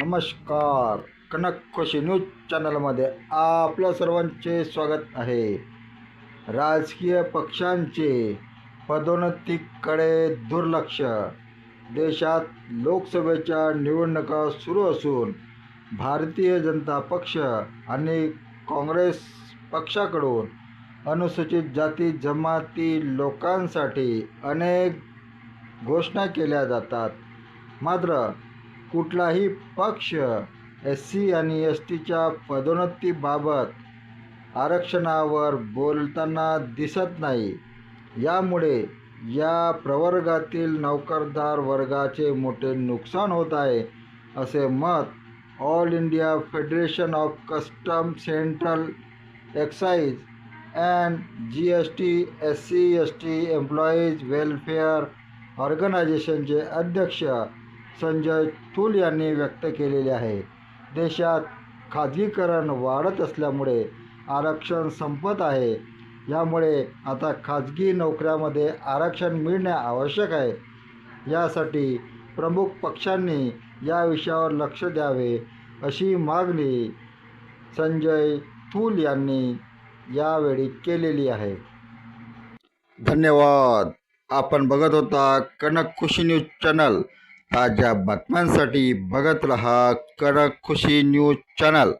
नमस्कार. कनक खुशी न्यूज चॅनलमध्ये आपल्या सर्वांचे स्वागत आहे. राजकीय पक्षांचे पदोन्नतीकडे दुर्लक्ष. देशात लोकसभेच्या निवडणुका सुरू असून भारतीय जनता पक्ष आणि काँग्रेस पक्षाकडून अनुसूचित जाती जमाती लोकांसाठी अनेक घोषणा केल्या जातात. मात्र कुठलाही पक्ष एस सी आणि एस टीच्या पदोन्नतीबाबत आरक्षणावर बोलताना दिसत नाही. यामुळे या प्रवर्गातील नोकरदार वर्गाचे मोठे नुकसान होत आहे असे मत all India federation of custom central excise and G S T S C S T employees welfare ऑर्गनायझेशनचे अध्यक्ष संजय थूल यांनी व्यक्त केलेले आहे. देशात खाजगीकरण वाढत असल्यामुळे आरक्षण संपत आहे. यामुळे आता खाजगी नोकऱ्यामध्ये आरक्षण मिळणे आवश्यक आहे. यासाठी प्रमुख पक्षांनी या विषयावर लक्ष द्यावे अशी मागणी संजय थूल यांनी यावेळी केलेली आहे. धन्यवाद. आपण बघत होता कनक खुशी न्यूज चॅनल. ताज्या बातम्यांसाठी बघत रहा कडक खुशी न्यूज चॅनल.